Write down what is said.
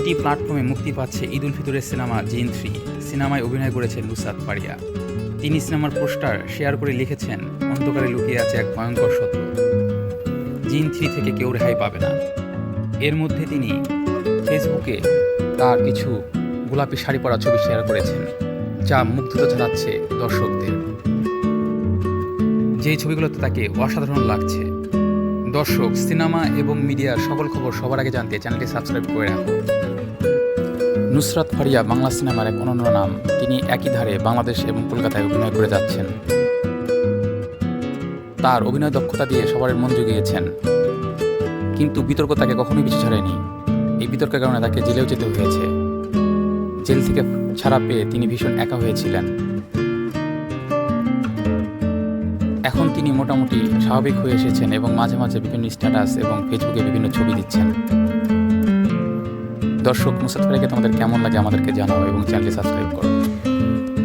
OTT প্ল্যাটফর্মে মুক্তি পাচ্ছে ঈদ উল ফিতরের সিনেমা জিন থ্রি। সিনেমায় অভিনয় করেছেন নুসরাত ফারিয়া তিনি সিনেমার পোস্টার শেয়ার করে লিখেছেন, অন্ধকারে লুকিয়ে আছে এক ভয়ঙ্কর শত্রু। জিন থ্রি থেকে কেউ রেহাই পাবে না। এর মধ্যে তিনি ফেসবুকে তার কিছু গোলাপি শাড়ি পরা ছবি শেয়ার করেছেন, যা মুগ্ধতা ছড়াচ্ছে দর্শকদের। যেই ছবিগুলোতে তাকে অসাধারণ লাগছে দর্শক, সিনেমা এবং মিডিয়ার সকল খবর সবার আগে জানতে চ্যানেলটি সাবস্ক্রাইব করে রাখুন। নুসরাত ফারিয়া, বাংলা সিনেমার এক অনন্য নাম। তিনি একই ধারে বাংলাদেশ এবং কলকাতায় অভিনয় করে যাচ্ছেন। তার অভিনয় দক্ষতা দিয়ে সবার মন জুগিয়েছেন। কিন্তু বিতর্ক তাকে কখনোই পিছু ছাড়েনি। এই বিতর্কের কারণে তাকে জেলেও যেতে হয়েছে। জেল থেকে ছাড়া পেয়ে তিনি ভীষণ একা হয়েছিলেন। এখন তিনি মোটামুটি স্বাভাবিক হয়ে এসেছেন এবং মাঝে মাঝে বিভিন্ন স্ট্যাটাস এবং ফেসবুকে বিভিন্ন ছবি দিচ্ছেন। দর্শক, মুসাদ তোমাদের কেমন লাগে আমাদেরকে জানাও এবং চ্যানেলটি সাবস্ক্রাইব করো।